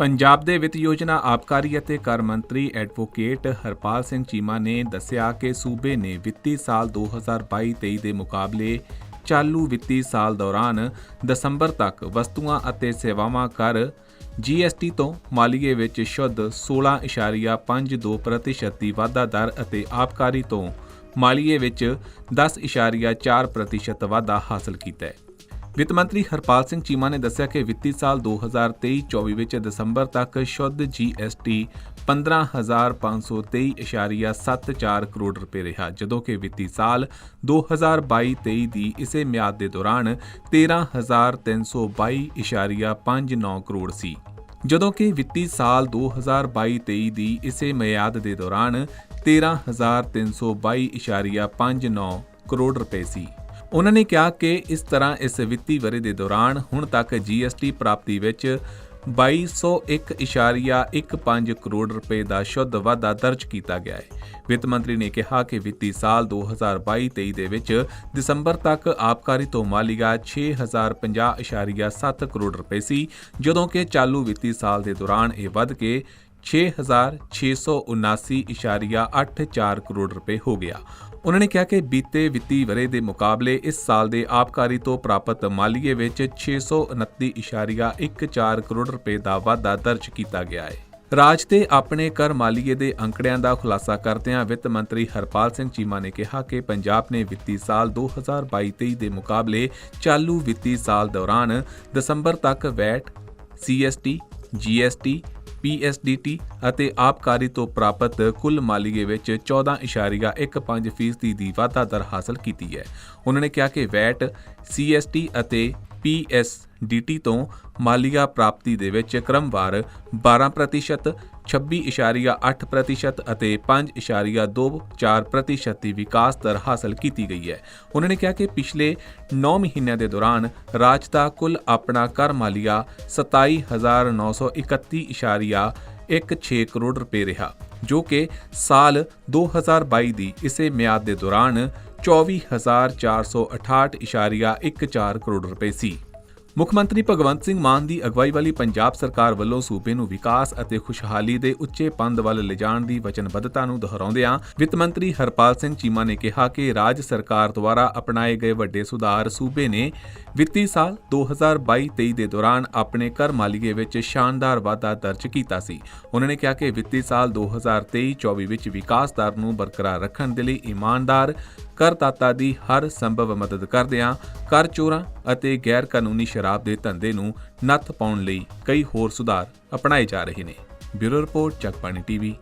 ਪੰਜਾਬ ਦੇ ਵਿੱਤ ਯੋਜਨਾ ਆਬਕਾਰੀ ਅਤੇ ਕਰ ਮੰਤਰੀ ਐਡਵੋਕੇਟ ਹਰਪਾਲ ਸਿੰਘ ਚੀਮਾ ਨੇ ਦੱਸਿਆ ਕਿ ਸੂਬੇ ਨੇ ਵਿੱਤੀ ਸਾਲ 2022-23 ਦੇ ਮੁਕਾਬਲੇ ਚਾਲੂ ਵਿੱਤੀ ਸਾਲ ਦੌਰਾਨ ਦਸੰਬਰ ਤੱਕ ਵਸਤੂਆਂ ਅਤੇ ਸੇਵਾਵਾਂ ਕਰ GST ਤੋਂ ਮਾਲੀਏ ਵਿੱਚ ਸ਼ੁੱਧ 16.52% ਦੀ ਵਾਧਾ ਦਰ ਅਤੇ ਆਬਕਾਰੀ ਤੋਂ ਮਾਲੀਏ ਵਿੱਚ 10.4% ਵਾਧਾ ਹਾਸਲ ਕੀਤਾ ਹੈ। ਵਿੱਤ ਮੰਤਰੀ ਹਰਪਾਲ ਸਿੰਘ ਚੀਮਾ ਨੇ ਦੱਸਿਆ ਕਿ ਵਿੱਤੀ ਸਾਲ 2023-24 ਵਿੱਚ ਦਸੰਬਰ ਤੱਕ ਸ਼ੁੱਧ GST 15523.74 ਕਰੋੜ ਰੁਪਏ ਰਿਹਾ, ਜਦੋਂ ਕਿ ਵਿੱਤੀ ਸਾਲ 2022-23 ਦੀ ਇਸੇ ਮਿਆਦ ਦੇ ਦੌਰਾਨ 13322.59 ਕਰੋੜ ਸੀ। ਜਦੋਂ ਕਿ ਵਿੱਤੀ ਸਾਲ 2022-23 ਦੀ ਇਸੇ ਮਿਆਦ ਦੇ ਦੌਰਾਨ 13322.59 ਕਰੋੜ ਰੁਪਏ ਸੀ। ਉਹਨਾਂ ਨੇ ਕਿਹਾ ਕਿ ਇਸ ਤਰ੍ਹਾਂ ਇਸ ਵਿੱਤੀ ਵਰੇ ਦੇ ਦੌਰਾਨ ਹੁਣ ਤੱਕ GST ਪ੍ਰਾਪਤੀ ਵਿੱਚ 2201.15 ਕਰੋੜ ਰੁਪਏ ਦਾ ਸ਼ੁੱਧ ਵਾਧਾ ਦਰਜ ਕੀਤਾ ਗਿਆ ਹੈ। ਵਿੱਤ ਮੰਤਰੀ ਨੇ ਕਿਹਾ ਕਿ ਵਿੱਤੀ ਸਾਲ 2022-23 ਦੇ ਵਿੱਚ ਦਸੰਬਰ ਤੱਕ ਆਬਕਾਰੀ ਤੋਂ ਮਾਲੀਗਾ 6050.7 ਕਰੋੜ ਰੁਪਏ ਸੀ, ਜਦੋਂ ਕਿ ਚਾਲੂ ਵਿੱਤੀ ਸਾਲ ਦੇ ਦੌਰਾਨ ਇਹ ਵੱਧ ਕੇ 6679.84 ਕਰੋੜ ਰੁਪਏ ਹੋ ਗਿਆ। ਉਹਨਾਂ ਨੇ ਕਿਹਾ ਕਿ ਬੀਤੇ ਵਿੱਤੀ ਵਰੇ ਦੇ ਮੁਕਾਬਲੇ ਇਸ ਸਾਲ ਦੇ ਆਬਕਾਰੀ ਤੋਂ ਪ੍ਰਾਪਤ ਮਾਲੀਏ ਵਿੱਚ 629.14 ਕਰੋੜ ਰੁਪਏ ਦਾ ਵਾਧਾ ਦਰਜ ਕੀਤਾ ਗਿਆ ਹੈ। ਰਾਜ ਤੇ ਆਪਣੇ ਕਰ ਮਾਲੀਏ ਦੇ ਅੰਕੜਿਆਂ ਦਾ ਖੁਲਾਸਾ ਕਰਦਿਆਂ ਵਿੱਤ ਮੰਤਰੀ ਹਰਪਾਲ ਸਿੰਘ ਚੀਮਾ ਨੇ ਕਿਹਾ ਕਿ ਪੰਜਾਬ ਨੇ ਵਿੱਤੀ ਸਾਲ 2022-23 ਦੇ ਮੁਕਾਬਲੇ ਚਾਲੂ ਵਿੱਤੀ ਸਾਲ ਦੌਰਾਨ ਦਸੰਬਰ ਤੱਕ ਵੈਟ, ਸੀਐਸਟੀ, ਜੀਐਸਟੀ ਪੀਐਸਡੀਟੀ ਅਤੇ ਆਬਕਾਰੀ ਤੋਂ ਪ੍ਰਾਪਤ ਕੁੱਲ ਮਾਲੀਏ ਵਿੱਚ 14.15% ਦੀ ਵਾਧਾ ਦਰ ਹਾਸਲ ਕੀਤੀ ਹੈ। ਉਹਨਾਂ ਨੇ ਕਿਹਾ ਕਿ ਵੈਟ ਸੀਐਸਟੀ ਅਤੇ ਪੀਐਸਡੀਟੀ ਤੋਂ ਮਾਲੀਆ ਪ੍ਰਾਪਤੀ ਦੇ ਵਿੱਚ ਕ੍ਰਮਵਾਰ 12% 26.8% ਅਤੇ 5.24% ਦੀ ਵਿਕਾਸ ਦਰ ਹਾਸਲ ਕੀਤੀ ਗਈ ਹੈ। ਉਹਨਾਂ ਨੇ ਕਿਹਾ ਕਿ ਪਿਛਲੇ 9 ਮਹੀਨਿਆਂ ਦੇ ਦੌਰਾਨ ਰਾਜ ਦਾ ਕੁੱਲ ਆਪਣਾ ਕਰ ਮਾਲੀਆ 27931.16 ਕਰੋੜ ਰੁਪਏ ਰਿਹਾ, ਜੋ ਕਿ ਸਾਲ 2022 ਦੀ ਇਸੇ ਮਿਆਦ ਦੇ ਦੌਰਾਨ 24468.14 ਕਰੋੜ ਰੁਪਏ ਸੀ। ਮੁੱਖ ਮੰਤਰੀ ਭਗਵੰਤ ਸਿੰਘ ਮਾਨ ਦੀ ਅਗਵਾਈ ਵਾਲੀ ਪੰਜਾਬ ਸਰਕਾਰ ਵੱਲੋਂ ਸੂਬੇ ਨੂੰ ਵਿਕਾਸ ਅਤੇ ਖੁਸ਼ਹਾਲੀ ਦੇ ਉੱਚੇ ਪੰਦ ਵੱਲ ਲਿਜਾਣ ਦੀ ਵਚਨਬੱਧਤਾ ਨੂੰ ਦੁਹਰਾਉਂਦਿਆਂ ਵਿੱਤ ਮੰਤਰੀ ਹਰਪਾਲ ਸਿੰਘ ਚੀਮਾ ਨੇ ਕਿਹਾ ਕਿ ਰਾਜ ਸਰਕਾਰ ਦੁਆਰਾ ਅਪਣਾਏ ਗਏ ਵੱਡੇ ਸੁਧਾਰ ਸੂਬੇ ਨੇ ਵਿੱਤੀ ਸਾਲ 2022-23 ਦੇ ਦੌਰਾਨ ਆਪਣੇ ਕਰ ਮਾਲੀਏ ਵਿੱਚ ਸ਼ਾਨਦਾਰ ਵਾਧਾ ਦਰਜ ਕੀਤਾ ਸੀ। ਉਹਨਾਂ ਨੇ ਕਿਹਾ ਕਿ ਵਿੱਤੀ ਸਾਲ 2023-24 ਵਿੱਚ ਵਿਕਾਸ ਦਰ ਨੂੰ ਬਰਕਰਾਰ ਰੱਖਣ ਦੇ ਲਈ ਇਮਾਨਦਾਰ ਕਰਦਾਤਾ ਦੀ ਹਰ ਸੰਭਵ ਮਦਦ ਕਰਦਿਆਂ ਕਰ ਚੋਰਾਂ ਅਤੇ ਗੈਰ ਕਾਨੂੰਨੀ ਸ਼ਰਾਬ ਦੇ ਧੰਦੇ ਨੂੰ ਨੱਥ ਪਾਉਣ ਲਈ ਕਈ ਹੋਰ ਸੁਧਾਰ ਅਪਣਾਏ ਜਾ ਰਹੇ ਨੇ। Bureau report ਚੱਕਪਾਣੀ TV